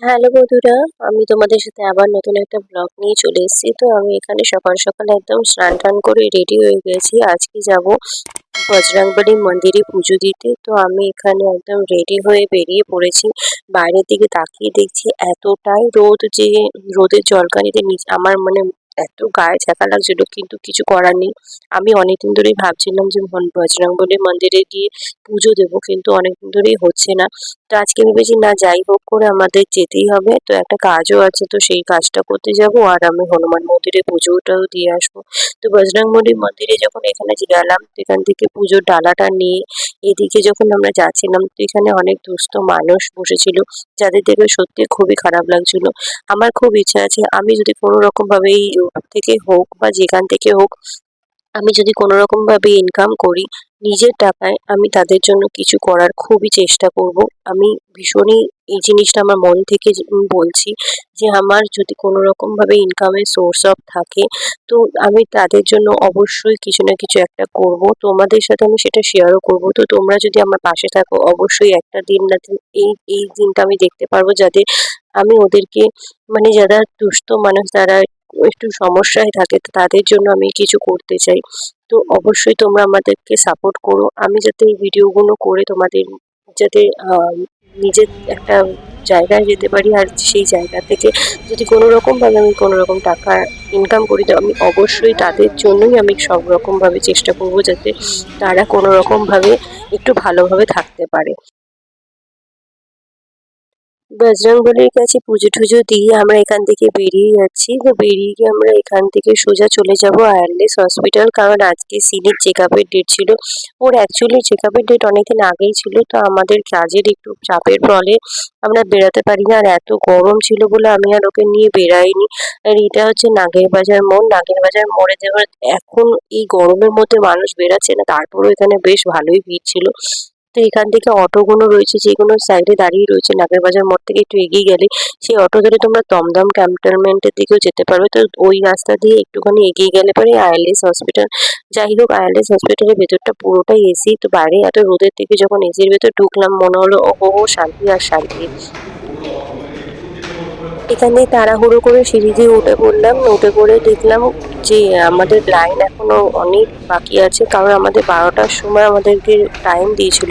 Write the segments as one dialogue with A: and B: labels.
A: Hello বন্ধুরা, আমি তোমাদের সাথে আবার নতুন একটা ব্লগ নিয়ে চলে এসেছি। তো আমি এখানে সকাল সকাল একদম স্নান টান করে রেডি হয়ে গেছি। আজকে যাব বজরংবলী মন্দিরে পুজো দিতে। তো আমি এখানে একদম রেডি হয়ে বেরিয়ে পড়েছি। বাইরের দিকে তাকিয়ে দেখছি এতটাই রোদ যে রোদের জলকানিতে নিচ আমার মানে এত গায়ে ছ্যাঁকা লাগছিল, কিন্তু কিছু করার নেই। আমি অনেকদিন ধরেই ভাবছিলাম যে বজরংবলী মন্দিরে গিয়ে পুজো দেবো, কিন্তু অনেকদিন ধরেই হচ্ছে না। তো আজকে ভেবেছি, না, যাই হোক করে আমাদের যেতেই হবে। তো একটা কাজও আছে, তো সেই কাজটা করতে যাব আর আমি হনুমান মন্দিরে পুজোটাও দিয়ে আসব। তো বজরংবলী মন্দিরে যখন এখানে গেলাম, তো এখান থেকে পুজোর ডালাটা নিয়ে এদিকে যখন আমরা যাচ্ছিলাম, তো এখানে অনেক দুস্থ মানুষ বসেছিল, যাদের দেখে সত্যি খুবই খারাপ লাগছিল। আমার খুব ইচ্ছা আছে, আমি যদি কোনো রকম ভাবে এই ইউটিউব থেকে হোক বা যেখান থেকে হোক আমি যদি কোনো রকম ভাবে ইনকাম করি, নিজের টাকায় আমি তাদের জন্য কিছু করার খুবই চেষ্টা করব। আমি ভীষণই এই জিনিসটা আমার মন থেকে বলছি যে, আমার যদি কোনো রকম ভাবে ইনকামের সোর্স অফ থাকে, তো আমি তাদের জন্য অবশ্যই কিছু না কিছু একটা করব। তোমাদের সাথে আমি সেটা শেয়ারও করব। তো তোমরা যদি আমার পাশে থাকো, অবশ্যই একটা দিন না এই এই দিনটা আমি দেখতে পারব যাতে আমি ওদেরকে মানে যারা দুস্থ মানুষ যারা একটু সমস্যায় থাকে তাদের জন্য আমি কিছু করতে চাই। তো অবশ্যই তোমরা আমাদেরকে সাপোর্ট করো। আমি যাতে এই ভিডিওগুলো করে তোমাদের যাতে নিজের একটা জায়গায় যেতে পারি আর সেই জায়গা থেকে যদি কোনো রকমভাবে আমি কোনো রকম টাকা ইনকাম করি, তো আমি অবশ্যই তাদের জন্যই আমি সব রকমভাবে চেষ্টা করব যাতে তারা কোনো রকমভাবে একটু ভালোভাবে থাকতে পারে। বজরংবলীর কাছে পুজো টুজো দিয়ে আমরা এখান থেকে বেরিয়ে যাচ্ছি। তো বেরিয়ে গিয়ে আমরা এখান থেকে সোজা চলে যাব আয়ারলেস হসপিটাল, কারণ আজকে সিনির চেক আপের ডেট ছিল। ওর অ্যাকচুয়ালি চেক আপের ডেট অনেকদিন আগেই ছিল, তো আমাদের কাজের একটু চাপের ফলে আমরা বেরাতে পারি না আর এত গরম ছিল বলে আমি আর ওকে নিয়ে বেরাইনি। আর এটা হচ্ছে নাগের বাজার মোড়। নাগের বাজার মোড়ে যাওয়ার এখন এই গরমের মধ্যে মানুষ বেরাচ্ছে না, তারপরেও এখানে বেশ ভালোই ভিড় ছিল। তো এখান থেকে অটোগুলো রয়েছে, যেগুলো সাইডে দাঁড়িয়ে রয়েছে, নাগের বাজার মোড় থেকে একটু এগিয়ে গেলে। সেই অটো ধরে তোমরা দমদম ক্যান্টনমেন্টের দিকেও যেতে পারবে। তো ওই রাস্তা দিয়ে একটুখানি এগিয়ে গেলে পরে আইএলএস হসপিটাল যাই হোক আইএলএস হসপিটালের ভেতরটা পুরোটাই এসি তো বাইরে এত রোদের থেকে যখন এসির ভেতর ঢুকলাম, মনে হলো ও শান্তি আর শান্তি। এখানে তাড়াহুড়ো করে সিঁড়ি দিয়ে উঠে পড়লাম। উঠে পড়ে দেখলাম যে আমাদের লাইন এখনও অনেক বাকি আছে। কারণ আমাদের বারোটার সময় আমাদেরকে টাইম দিয়েছিল।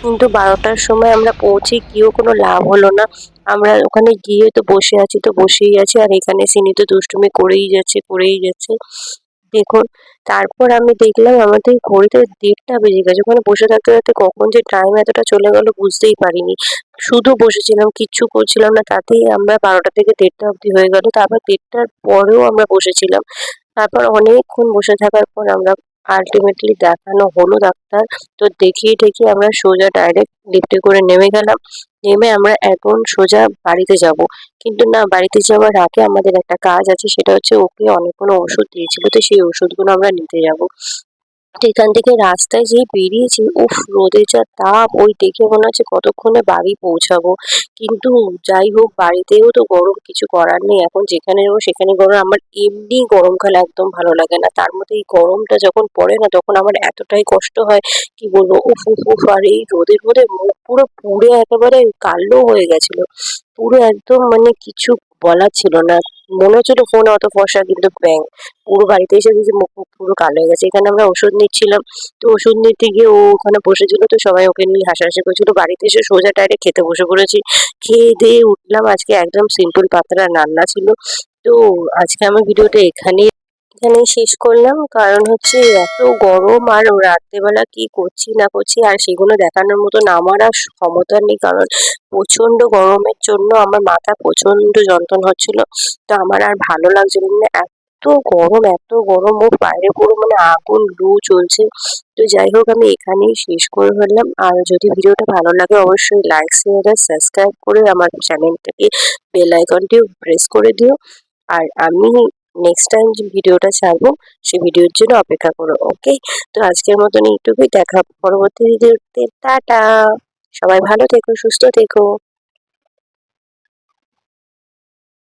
A: কিন্তু বারোটার সময় আমরা পৌঁছে গিয়েও কোনো লাভ হলো না। আমরা ওখানে গিয়ে তো বসে আছি, তো বসেই আছি। আর এখানে সিনি তো দুষ্টুমি করেই যাচ্ছে করেই যাচ্ছে। দেখুন, তারপর আমি দেখলাম আমাদের ঘড়িতে দেড়টা বেজে গেছে। ওখানে বসে থাকতে থাকতে কখন যে টাইম এতটা চলে গেল বুঝতেই পারিনি। শুধু বসেছিলাম, কিচ্ছু করছিলাম না, তাতেই আমরা বারোটা থেকে দেড়টা অবধি হয়ে গেল। তারপর দেড়টার পরেও আমরা বসেছিলাম। তারপর অনেকক্ষণ বসে থাকার পর আমরা আলটিমেটলি দেখানো হলো ডাক্তার। তো দেখিয়ে টেকিয়ে আমরা সোজা ডাইরেক্ট লিফটে করে নেমে গেলাম। নেমে আমরা এখন সোজা বাড়িতে যাব। কিন্তু না, বাড়িতে যাওয়ার আগে আমাদের একটা কাজ আছে, সেটা হচ্ছে ওকে অনেকগুলো ওষুধ দিয়েছিল। তো সেই ওষুধগুলো আমরা নিতে যাব। এখান থেকে রাস্তায় যেই বেরিয়েছি, উফ, রোদের যা তাপ, ওই দেখে মনে হচ্ছে কতক্ষণে বাড়ি পৌঁছাবো। কিন্তু যাই হোক, বাড়িতেও তো গরম, কিছু করার নেই। এখন যেখানে যাব, সেখানে গরম। আমার এমনি গরমকাল একদম ভালো লাগে না। তার মধ্যে এই গরমটা যখন পড়ে না, তখন আমার এতটাই কষ্ট হয়, কি বলব, উফ উফ উফ, আর এই রোদের মধ্যে মুখ পুরো পুড়ে একেবারে কালো হয়ে গেছিল। পুরো একদম মানে কিছু বলার ছিল না। মনে হচ্ছিল ফোনে অত ফর্সা কিন্তু ব্যাং পুরো বাড়িতে এসে দেখি মুখ মুখ পুরো কালো হয়ে গেছে। এখানে আমরা ওষুধ নিচ্ছিলাম। তো ওষুধ নিতে গিয়ে ও ওখানে বসেছিল, তো সবাই ওকে নিয়ে হাসাহাসি করছিল। বাড়িতে এসে সোজা টাইরে খেতে বসে পড়েছি। খেয়ে দিয়ে উঠলাম। আজকে একদম সিম্পল পাতলা রান্না ছিল। তো আজকে আমার ভিডিওটা এখানে এখানেই শেষ করলাম, কারণ হচ্ছে এত গরম আর রাত্রেবেলা কি করছি না করছি আর সেগুলো দেখানোর মতন আমার আর ক্ষমতা নেই, কারণ প্রচণ্ড গরমের জন্য আমার মাথা প্রচণ্ড যন্ত্রণা হচ্ছিল। তো আমার আর ভালো লাগছিল না এত গরম এত গরম, ও বাইরে পুরো মানে আগুন, লু চলছে তো যাই হোক, আমি এখানেই শেষ করে ফেললাম। আর যদি ভিডিওটা ভালো লাগে, অবশ্যই লাইক শেয়ার আর সাবস্ক্রাইব করে আমার চ্যানেলটাকে বেল আইকনটিও প্রেস করে দিও। আর আমি নেক্সট টাইম যে ভিডিওটা ছাড়বো সেই ভিডিওর জন্য অপেক্ষা করো ওকে তো আজকের মতন এইটুকুই, দেখা পরবর্তী ভিডিওতে। টাটা! সবাই ভালো থেকো, সুস্থ থেকো।